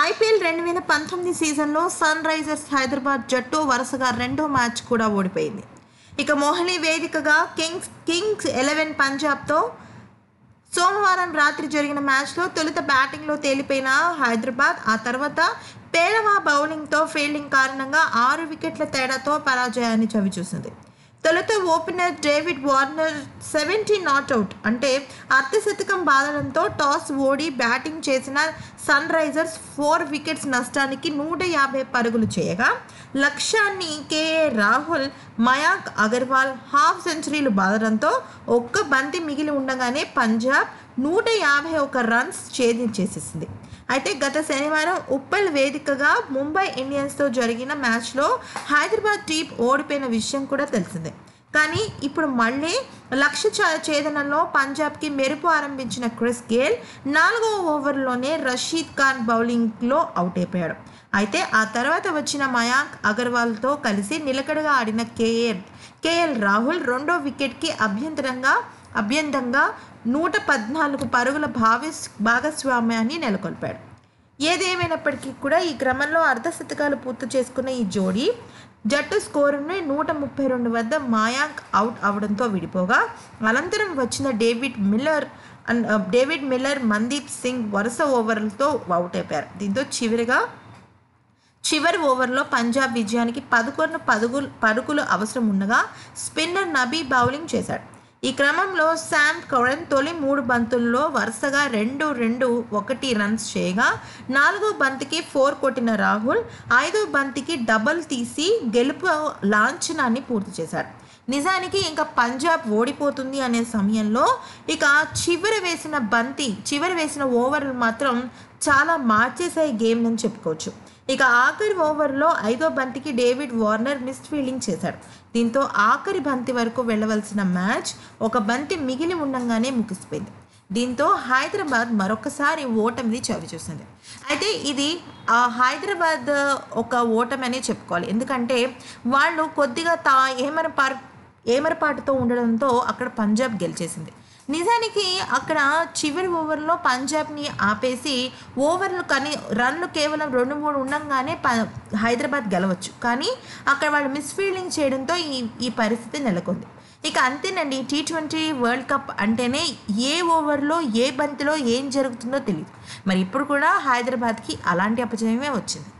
IPL రెండు వేల పంతొమ్మిది సీజన్లో సన్ రైజర్స్ హైదరాబాద్ జట్టు వరుసగా రెండో మ్యాచ్ కూడా ఓడిపోయింది. ఇక మోహలి వేదికగా కింగ్స్ కింగ్స్ ఎలెవెన్ పంజాబ్తో సోమవారం రాత్రి జరిగిన మ్యాచ్లో తొలుత బ్యాటింగ్లో తేలిపోయిన హైదరాబాద్ ఆ తర్వాత పేలవా బౌలింగ్తో ఫీల్డింగ్ కారణంగా ఆరు వికెట్ల తేడాతో పరాజయాన్ని చవిచూసింది. తొలుత opener David Warner seventy not out అంటే అర్ధశతకం బాదడంతో టాస్ ఓడి బ్యాటింగ్ చేసిన సన్ రైజర్స్ ఫోర్ వికెట్స్ నష్టానికి నూట యాభై పరుగులు చేయగా లక్ష్యాన్ని K A Rahul Mayank Agarwal half centuries బాదడంతో ఒక్క బంతి మిగిలి ఉండగానే పంజాబ్ నూట యాభై ఒక రన్స్ ఛేదించేసేసింది. అయితే గత శనివారం ఉప్పల్ వేదికగా ముంబై ఇండియన్స్తో జరిగిన మ్యాచ్లో హైదరాబాద్ టీం ఓడిపోయిన విషయం కూడా తెలిసిందే కానీ ఇప్పుడు మళ్ళీ లక్ష్య చ- ఛేదనలో పంజాబ్కి మెరుపు ఆరంభించిన క్రిస్ గేల్ నాలుగో ఓవర్లోనే రషీద్ ఖాన్ బౌలింగ్లో అవుట్ అయిపోయాడు అయితే ఆ తర్వాత వచ్చిన మయాంక్ అగర్వాల్తో కలిసి నిలకడగా ఆడిన కేఎల్ కేఎల్ రాహుల్ రెండో వికెట్కి అభ్యంతరంగా అభ్యంతంగా నూట పద్నాలుగు పరుగుల భావిస్ భాగస్వామ్యాన్ని నెలకొల్పాడు. ఏదేమైనప్పటికీ కూడా ఈ క్రమంలో అర్ధశతకాలు పూర్తి చేసుకున్న ఈ జోడీ జట్టు స్కోరుని నూట ముప్పై రెండు వద్ద మాయాంక్ అవుట్ అవడంతో విడిపోగా అనంతరం వచ్చిన David Miller and David Miller Mandeep Singh వరుస ఓవర్లతో అవుట్ అయిపోయారు దీంతో చివరిగా చివరి ఓవర్లో పంజాబ్ విజయానికి పదకొండు పదుగులు పరుగులు అవసరం ఉండగా స్పిన్నర్ నబీ బౌలింగ్ చేశాడు. ఈ క్రమంలో శామ్ కౌరన్ తొలి మూడు బంతుల్లో వరుసగా రెండు రెండు ఒకటి రన్స్ చేయగా నాలుగో బంతికి ఫోర్ కొట్టిన రాహుల్ ఐదో బంతికి డబల్ తీసి గెలుపు లాంఛనాన్ని పూర్తి చేశారు నిజానికి ఇంకా పంజాబ్ ఓడిపోతుంది అనే సమయంలో ఇక చివరి వేసిన బంతి చివరి వేసిన ఓవర్లు మాత్రం చాలా మార్చేసే గేమ్ అని చెప్పుకోవచ్చు. ఇక ఆఖరి ఓవర్లో ఐదో బంతికి డేవిడ్ వార్నర్ మిస్ ఫీల్డింగ్ చేశాడు. దీంతో ఆఖరి బంతి వరకు వెళ్ళవలసిన మ్యాచ్ ఒక బంతి మిగిలి ఉండగానే ముగిసిపోయింది. దీంతో హైదరాబాద్ మరొకసారి ఓటమిని చవి చూసింది. అయితే ఇది హైదరాబాద్ ఒక ఓటమి అనే చెప్పుకోవాలి. ఎందుకంటే వాళ్ళు కొద్దిగా తా ఏమరపాటు ఏమరపాటుతో ఉండడంతో అక్కడ పంజాబ్ గెలిచేసింది. నిజానికి అక్కడ చివరి ఓవర్లో పంజాబ్ని ఆపేసి ఓవర్లు కానీ రన్లు కేవలం రెండు మూడు ఉండగానే ప హైదరాబాద్ గెలవచ్చు. కానీ అక్కడ వాళ్ళు మిస్ఫీల్డింగ్ చేయడంతో ఈ ఈ పరిస్థితి నెలకొంది. ఇక అంతేనండి టీ ట్వంటీ వరల్డ్ కప్ అంటేనే ఏ ఓవర్లో ఏ బంతిలో ఏం జరుగుతుందో తెలియదు మరి ఇప్పుడు కూడా హైదరాబాద్కి అలాంటి అపజయమే వచ్చింది.